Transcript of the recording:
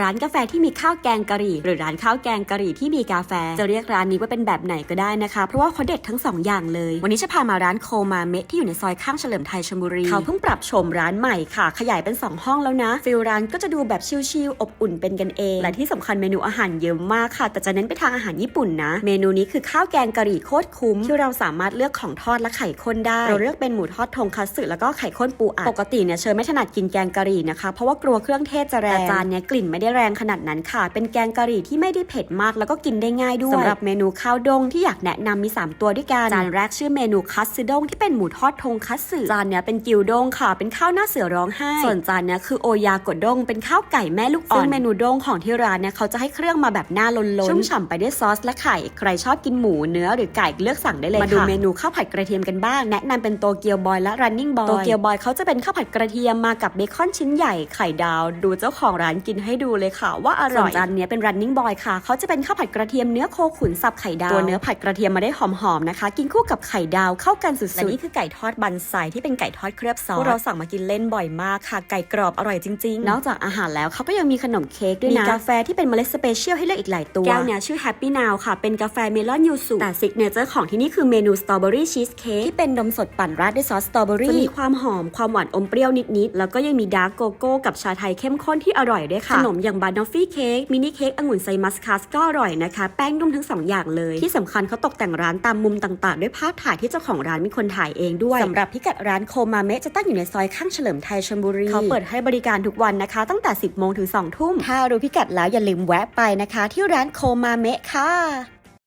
ร้านกาแฟที่มีข้าวแกงกะหรี่ หรือร้านข้าวแกงกะหรี่ที่มีกาแฟ จะเรียกร้านนี้ว่าเป็นแบบไหนก็ได้นะคะ เพราะว่าเขาเด็ดทั้งสองอย่างเลย วันนี้จะพามาร้านโคมาเมะที่อยู่ในซอยข้างเฉลิมไทยชลบุรี เขาเพิ่งปรับโฉมร้านใหม่ค่ะ ขยายเป็น 2 ห้องแล้วนะฟิลร้านก็จะดูแบบชิลๆอบอุ่นเป็นกันเอง และที่สำคัญเมนูอาหารเยอะมากค่ะ แต่จะเน้นไปทางอาหารญี่ปุ่นนะ เมนูนี้คือข้าวแกงกะหรี่โคตรคุ้มที่เราสามารถเลือกของทอดและไข่ข้นได้เราเลือกเป็นหมูทอดทงคัตสึแล้วก็ไข่ข้นปูอัดปกติเนี่ยเชยไม่ถนัดกินแกงกะหรี่นะคะเพราะว่ากลัวเครื่องเทศจะแรงแต่จานเนี้ยกลิ่นไม่ได้แรงขนาดนั้นค่ะ เป็นแกงกะหรี่ที่ไม่ได้เผ็ดมากแล้วก็กินได้ง่ายด้วยสำหรับเมนูข้าวดงที่อยากแนะนำมี 3 ตัวด้วยกันจานแรกชื่อเมนูคัตสึด้งที่เป็นหมูทอดทงคัตสึจานเนี้ยเป็นกิวด้งค่ะเป็นข้าวหน้าเสือร้องไห้ส่วนจานเนี้ยคือโอยากดด้งเป็นข้าวไก่แม่ลูกอ่อนซึ่งเมนูด้งของที่ร้านเนี่ยเขาจะให้เครื่องมาแบบหน้าล้นๆชุ่มฉ่ำไปด้วยซอสและไข่ใครชอบกินหมูเนื้อหรือไก่เลือกสั่งได้เลยมาดูเมนูข้าวผัดกระเทียมกันบ้าง แนะนำเป็นโตเกียวบอยและ running boy โตเกียวบอยเขาจะเป็นข้าวผัดกระเทียมมากับเบคอนชิ้นใหญ่ไข่ดาว ดูเจ้าของร้านกินให้ดูเลยค่ะว่าอร่อยส่วนจานเนี้ยเป็น running boy ค่ะ เขาจะเป็นข้าวผัดกระเทียมเนื้อโคขุนสับไข่ดาว ตัวเนื้อผัดกระเทียมมาได้หอมๆนะคะ กินคู่กับไข่ดาวเข้ากันสุดๆและนี่คือไก่ทอดบันไซที่เป็นไก่ทอดเคลือบซอสพวกเราสั่งมากินเล่นบ่อยมากค่ะ ไก่กรอบอร่อยจริงๆ นอกจากอาหารแล้วเขาก็ยังมีขนมเค้กด้วยนะ มีกาแฟที่เป็นเมล็ดสเปเชียลให้เลือกอีกหลายตัว แก้วเนี้ยชื่อ Happy Now ค่ะ เป็นกาแฟเมลอนยูสุแต่ซิกเนเจอร์ของที่นี่คือเมนูสตรอเบอรี่ชีสเค้กที่เป็นนมสดปั่นราดด้วยซอสสตรอเบอรี่จะมีความหอมความหวานอมเปรี้ยวนิดๆแล้วก็ยังมีดาร์กโกโก้กับชาไทยเข้มข้นที่อร่อยด้วยค่ะขนมอย่างบานอฟฟี่เค้กมินิเค้กองุ่นไซมัสคัสก็อร่อยนะคะ แป้งนุ่มทั้งสองอย่างเลย ที่สำคัญเขาตกแต่งร้านตามมุมต่างๆ ด้วยภาพถ่ายที่เจ้าของร้านมีคนถ่ายเองด้วยสำหรับพิกัดร้านโคมาเมะจะตั้งอยู่ในซอยข้างเฉลิมไทยชลบุรีเขาเปิดให้บริการทุกวันนะคะ ตั้งแต่ 10โมงถึง2ทุ่มถ้ารู้พิกัดแล้วอย่าลืมแวะไปนะคะ ที่ร้านโคมาเมะค่ะ